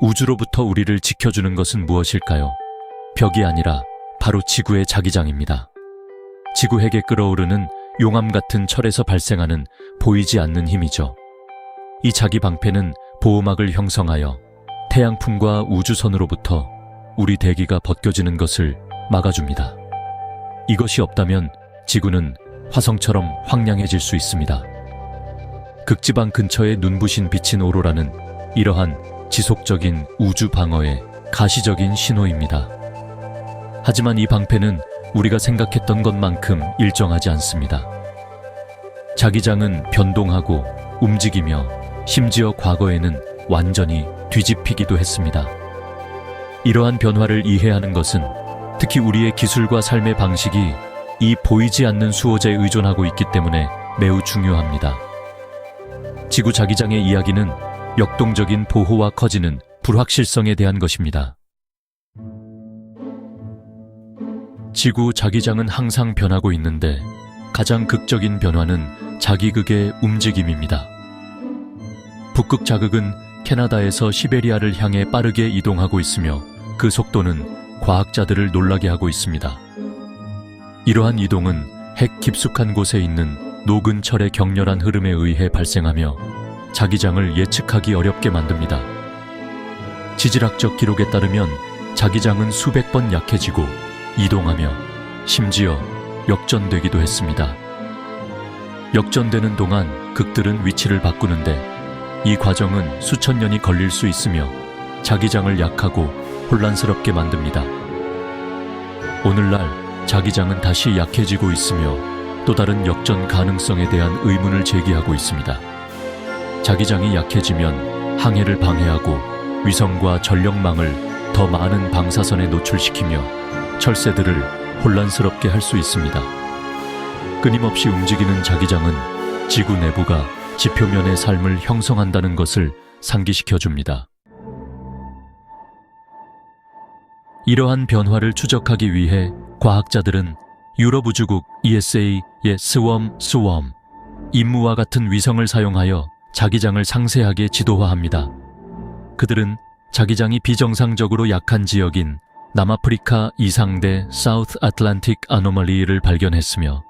우주로부터 우리를 지켜주는 것은 무엇일까요? 벽이 아니라 바로 지구의 자기장입니다. 지구핵에 끌어오르는 용암 같은 철에서 발생하는 보이지 않는 힘이죠. 이 자기 방패는 보호막을 형성하여 태양풍과 우주선으로부터 우리 대기가 벗겨지는 것을 막아줍니다. 이것이 없다면 지구는 화성처럼 황량해질 수 있습니다. 극지방 근처에 눈부신 비친 오로라는 이러한 지속적인 우주 방어의 가시적인 신호입니다. 하지만 이 방패는 우리가 생각했던 것만큼 일정하지 않습니다. 자기장은 변동하고 움직이며 심지어 과거에는 완전히 뒤집히기도 했습니다. 이러한 변화를 이해하는 것은 특히 우리의 기술과 삶의 방식이 이 보이지 않는 수호자에 의존하고 있기 때문에 매우 중요합니다. 지구 자기장의 이야기는 역동적인 보호와 커지는 불확실성에 대한 것입니다. 지구 자기장은 항상 변하고 있는데 가장 극적인 변화는 자기극의 움직임입니다. 북극 자극은 캐나다에서 시베리아를 향해 빠르게 이동하고 있으며 그 속도는 과학자들을 놀라게 하고 있습니다. 이러한 이동은 핵 깊숙한 곳에 있는 녹은 철의 격렬한 흐름에 의해 발생하며 자기장을 예측하기 어렵게 만듭니다. 지질학적 기록에 따르면 자기장은 수백 번 약해지고 이동하며 심지어 역전되기도 했습니다. 역전되는 동안 극들은 위치를 바꾸는데 이 과정은 수천 년이 걸릴 수 있으며 자기장을 약하고 혼란스럽게 만듭니다. 오늘날 자기장은 다시 약해지고 있으며 또 다른 역전 가능성에 대한 의문을 제기하고 있습니다. 자기장이 약해지면 항해를 방해하고 위성과 전력망을 더 많은 방사선에 노출시키며 철새들을 혼란스럽게 할 수 있습니다. 끊임없이 움직이는 자기장은 지구 내부가 지표면의 삶을 형성한다는 것을 상기시켜 줍니다. 이러한 변화를 추적하기 위해 과학자들은 유럽 우주국 ESA의 스웜 스웜 임무와 같은 위성을 사용하여 자기장을 상세하게 지도화합니다. 그들은 자기장이 비정상적으로 약한 지역인 남아프리카 이상대 사우스 아틀란틱 아노멀리를 발견했으며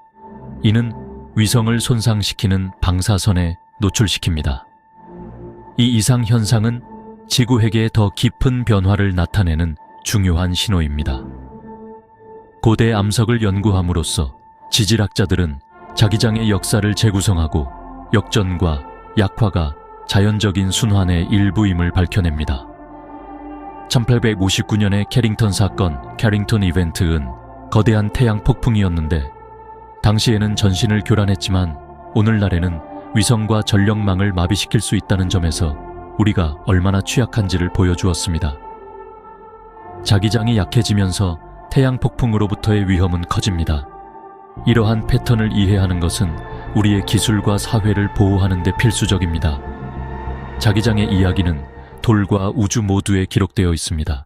이는 위성을 손상시키는 방사선에 노출시킵니다. 이 이상 현상은 지구핵의 더 깊은 변화를 나타내는 중요한 신호입니다. 고대 암석을 연구함으로써 지질학자들은 자기장의 역사를 재구성하고 역전과 약화가 자연적인 순환의 일부임을 밝혀냅니다. 1859년의 캐링턴 사건, 캐링턴 이벤트은 거대한 태양 폭풍이었는데 당시에는 전신을 교란했지만 오늘날에는 위성과 전력망을 마비시킬 수 있다는 점에서 우리가 얼마나 취약한지를 보여주었습니다. 자기장이 약해지면서 태양 폭풍으로부터의 위험은 커집니다. 이러한 패턴을 이해하는 것은 우리의 기술과 사회를 보호하는 데 필수적입니다. 자기장의 이야기는 돌과 우주 모두에 기록되어 있습니다.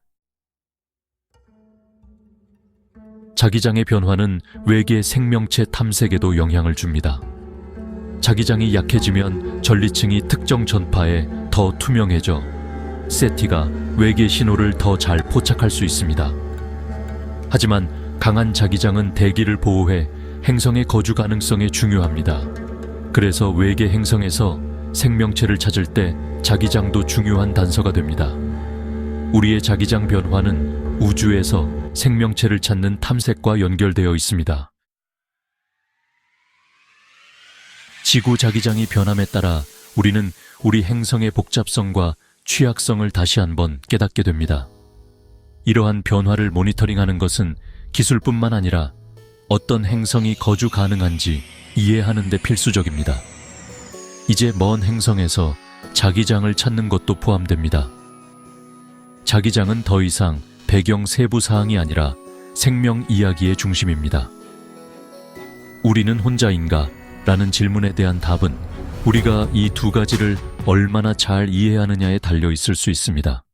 자기장의 변화는 외계 생명체 탐색에도 영향을 줍니다. 자기장이 약해지면 전리층이 특정 전파에 더 투명해져 세티가 외계 신호를 더 잘 포착할 수 있습니다. 하지만 강한 자기장은 대기를 보호해 행성의 거주 가능성에 중요합니다. 그래서 외계 행성에서 생명체를 찾을 때 자기장도 중요한 단서가 됩니다. 우리의 자기장 변화는 우주에서 생명체를 찾는 탐색과 연결되어 있습니다. 지구 자기장이 변함에 따라 우리는 우리 행성의 복잡성과 취약성을 다시 한번 깨닫게 됩니다. 이러한 변화를 모니터링하는 것은 기술뿐만 아니라 어떤 행성이 거주 가능한지 이해하는 데 필수적입니다. 이제 먼 행성에서 자기장을 찾는 것도 포함됩니다. 자기장은 더 이상 배경 세부 사항이 아니라 생명 이야기의 중심입니다. 우리는 혼자인가? 라는 질문에 대한 답은 우리가 이 두 가지를 얼마나 잘 이해하느냐에 달려 있을 수 있습니다.